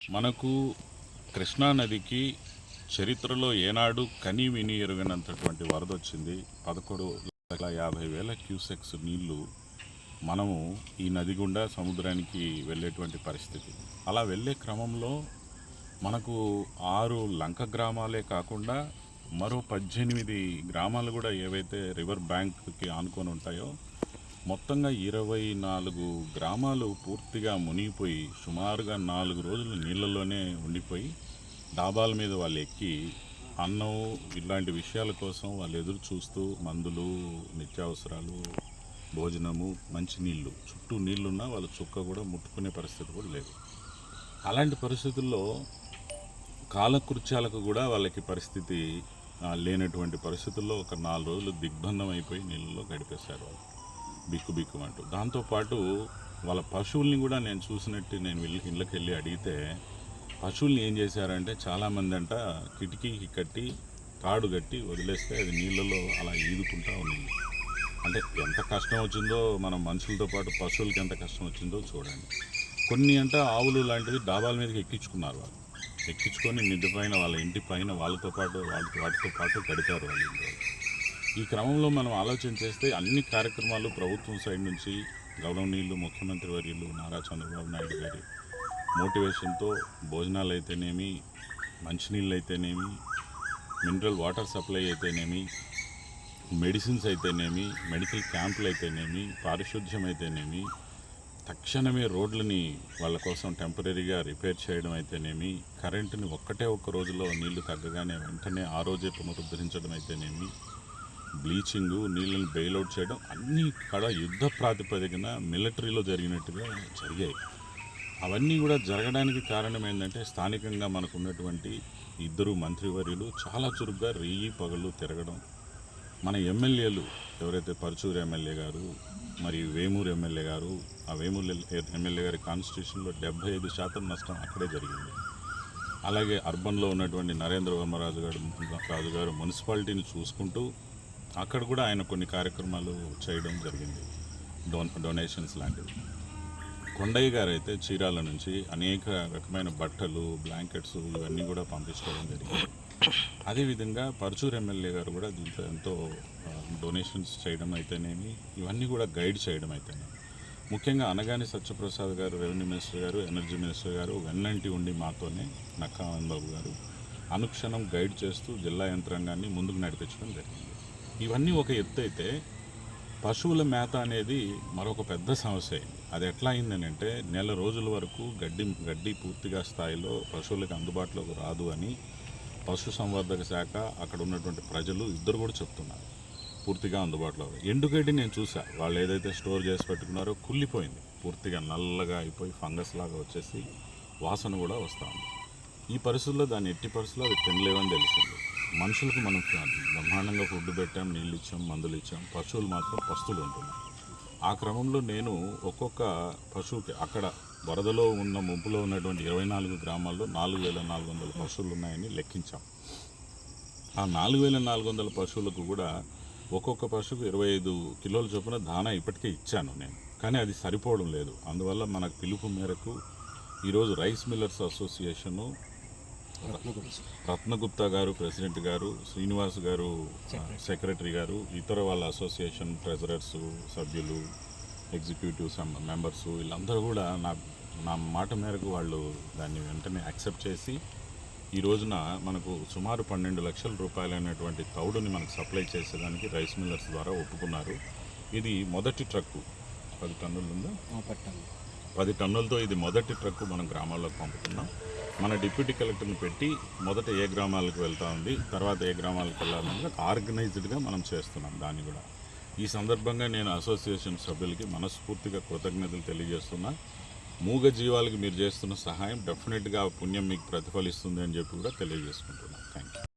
మనకు కృష్ణా నదికి చరిత్రలో ఏనాడు కని విని ఎరుగనంతటువంటి వరద వచ్చింది పదకొండు లక్షల యాభై వేల క్యూసెక్స్ నీళ్ళు మనము ఈ నది గుండా సముద్రానికి వెళ్ళేటువంటి పరిస్థితి. అలా వెళ్ళే క్రమంలో మనకు ఆరు లంక గ్రామాలే కాకుండా మరో పద్దెనిమిది గ్రామాలు కూడా ఏవైతే రివర్ బ్యాంక్కి ఆనుకొని ఉంటాయో మొత్తంగా ఇరవై నాలుగు గ్రామాలు పూర్తిగా మునిగిపోయి సుమారుగా నాలుగు రోజులు నీళ్ళలోనే ఉండిపోయి డాబాల మీద వాళ్ళు ఎక్కి అన్నం ఇలాంటి విషయాల కోసం వాళ్ళు ఎదురు చూస్తూ మందులు నిత్యావసరాలు భోజనము మంచినీళ్ళు చుట్టూ నీళ్ళున్నా వాళ్ళ చుక్క కూడా ముట్టుకునే పరిస్థితి కూడా లేదు. అలాంటి పరిస్థితుల్లో కాలకృత్యాలకు కూడా వాళ్ళకి పరిస్థితి లేనటువంటి పరిస్థితుల్లో ఒక నాలుగు రోజులు దిగ్బంధం అయిపోయి నీళ్ళలో గడిపేశారు వాళ్ళు. బిక్కు బిక్కు అంటూ. దాంతోపాటు వాళ్ళ పశువుల్ని కూడా నేను చూసినట్టు నేను వెళ్ళి ఇళ్ళకి వెళ్ళి అడిగితే పశువుల్ని ఏం చేశారంటే చాలామంది అంట కిటికీకి కట్టి తాడు కట్టి వదిలేస్తే అది నీళ్ళలో అలా ఈదుకుంటా ఉంది. అంటే ఎంత కష్టం వచ్చిందో మనం మనుషులతో పాటు పశువులకి ఎంత కష్టం వచ్చిందో చూడండి. కొన్ని అంట ఆవులు లాంటివి డాబాల మీదకి ఎక్కించుకున్నారు వాళ్ళు. ఎక్కించుకొని మిద్దె పైన వాళ్ళ ఇంటి పైన వాళ్ళతో పాటు వాళ్ళకి వాటితో పాటు గడిపారు వాళ్ళు వాళ్ళు. ఈ క్రమంలో మనం ఆలోచన చేస్తే అన్ని కార్యక్రమాలు ప్రభుత్వం సైడ్ నుంచి గౌరవనీయులు ముఖ్యమంత్రి వర్యులు నారా చంద్రబాబు నాయుడు గారి మోటివేషన్తో భోజనాలు అయితేనేమి మంచినీళ్ళు అయితేనేమి మినరల్ వాటర్ సప్లై అయితేనేమి మెడిసిన్స్ అయితేనేమి మెడికల్ క్యాంపులు అయితేనేమి పారిశుద్ధ్యం అయితేనేమి తక్షణమే రోడ్లని వాళ్ళ కోసం టెంపరీగా రిపేర్ చేయడం అయితేనేమి కరెంటుని ఒక్కటే ఒక్క రోజులో నీళ్ళు తగ్గగానే వెంటనే ఆ రోజే పునరుద్ధరించడం అయితేనేమి బ్లీచింగు నీళ్ళని బెయిలౌట్ చేయడం అన్నీ కడ యుద్ధ ప్రాతిపదికన మిలిటరీలో జరిగినట్టుగా జరిగాయి. అవన్నీ కూడా జరగడానికి కారణం ఏంటంటే స్థానికంగా మనకు ఉన్నటువంటి ఇద్దరు మంత్రివర్యులు చాలా చురుగ్గా రెయ్యి పగళ్ళు తిరగడం. మన ఎమ్మెల్యేలు ఎవరైతే పరచూరు ఎమ్మెల్యే గారు మరియు వేమూరు ఎమ్మెల్యే గారు ఆ వేమూరు ఎమ్మెల్యే గారి కాన్స్టిట్యూషన్లో డెబ్బై ఐదు శాతం నష్టం అక్కడే జరిగింది. అలాగే అర్బన్లో ఉన్నటువంటి నరేంద్ర వర్మరాజు గారు రాజు గారు మున్సిపాలిటీని చూసుకుంటూ అక్కడ కూడా ఆయన కొన్ని కార్యక్రమాలు చేయడం జరిగింది. డొన్ డొనేషన్స్ లాంటివి. కొండయ్య గారు అయితే చీరాల నుంచి అనేక రకమైన బట్టలు బ్లాంకెట్స్ ఇవన్నీ కూడా పంపించుకోవడం జరిగింది. అదేవిధంగా పరచూరు ఎమ్మెల్యే గారు కూడా దీంతో ఎంతో డొనేషన్స్ చేయడం అయితేనేమి ఇవన్నీ కూడా గైడ్ చేయడం అయితేనేమి. ముఖ్యంగా Anagani Satyaprasad garu revenue minister garu energy minister garu వెన్నంటి ఉండి మాతోనే నక్కానందబాబు బాబు గారు అనుక్షణం గైడ్ చేస్తూ జిల్లా యంత్రాంగాన్ని ముందుకు నడిపించడం జరిగింది. ఇవన్నీ ఒక ఎత్తు అయితే పశువుల మేత అనేది మరొక పెద్ద సమస్య అది ఎట్లా అయిందని అంటే నెల రోజుల వరకు గడ్డి గడ్డి పూర్తిగా స్థాయిలో పశువులకు అందుబాటులోకి రాదు అని పశు సంవర్ధక శాఖ అక్కడ ఉన్నటువంటి ప్రజలు ఇద్దరు కూడా చెప్తున్నారు. పూర్తిగా అందుబాటులో ఎండుగడ్డి నేను చూసా వాళ్ళు ఏదైతే స్టోర్ చేసి పెట్టుకున్నారో కుళ్ళిపోయింది. పూర్తిగా నల్లగా అయిపోయి ఫంగస్ లాగా వచ్చేసి వాసన కూడా వస్తూ ఉంది. ఈ పరిస్థితుల్లో దాన్ని ఎట్టి పరిస్థితుల్లో అవి తినలేవని తెలిసింది. మనుషులకు మనం బ్రహ్మాండంగా ఫుడ్ పెట్టాం నీళ్ళు ఇచ్చాం మందులు ఇచ్చాం పశువులు మాత్రం పస్తులు ఉంటున్నాయి ఆ క్రమంలో నేను ఒక్కొక్క పశువుకి అక్కడ వరదలో ఉన్న ముంపులో ఉన్నటువంటి ఇరవై నాలుగు గ్రామాల్లో నాలుగు వేల నాలుగు వందల పశువులు ఉన్నాయని లెక్కించాం. ఆ నాలుగు వేల నాలుగు వందల పశువులకు కూడా ఒక్కొక్క పశువుకు ఇరవై ఐదు కిలోల చొప్పున దానా ఇప్పటికే ఇచ్చాను నేను. కానీ అది సరిపోవడం లేదు. అందువల్ల మనకు పిలుపు మేరకు ఈరోజు రైస్ మిల్లర్స్ అసోసియేషను రత్నగుప్తా. గారు ప్రెసిడెంట్ గారు శ్రీనివాస్ గారు సెక్రటరీ గారు ఇతర వాళ్ళ అసోసియేషన్ ట్రెజరర్స్ సభ్యులు ఎగ్జిక్యూటివ్ మెంబర్స్ వీళ్ళందరూ కూడా నా నా మాట మేరకు వాళ్ళు దాన్ని వెంటనే యాక్సెప్ట్ చేసి ఈ రోజున మనకు సుమారు పన్నెండు లక్షల రూపాయలైనటువంటి తౌడుని మనకు సప్లై చేసేదానికి రైస్ మిల్లర్స్ ద్వారా ఒప్పుకున్నారు. ఇది మొదటి ట్రక్కు. పది టన్నులు ఉందా? పది టన్నులతో ఇది మొదటి ట్రక్కు మనం గ్రామాల్లోకి పంపుతున్నాం. మన డిప్యూటీ కలెక్టర్ని పెట్టి మొదట ఏ గ్రామాలకు వెళ్తా ఉంది తర్వాత ఏ గ్రామాలకు వెళ్ళాలన్నది ఆర్గనైజ్డ్గా మనం చేస్తున్నాం దాన్ని కూడా. ఈ సందర్భంగా నేను అసోసియేషన్ సభ్యులకి మనస్ఫూర్తిగా కృతజ్ఞతలు తెలియజేస్తున్నా. మూగ జీవాలకి మీరు చేస్తున్న సహాయం డెఫినెట్గా ఆ పుణ్యం మీకు ప్రతిఫలిస్తుంది అని చెప్పి కూడా తెలియజేసుకుంటున్నాను థ్యాంక్ యూ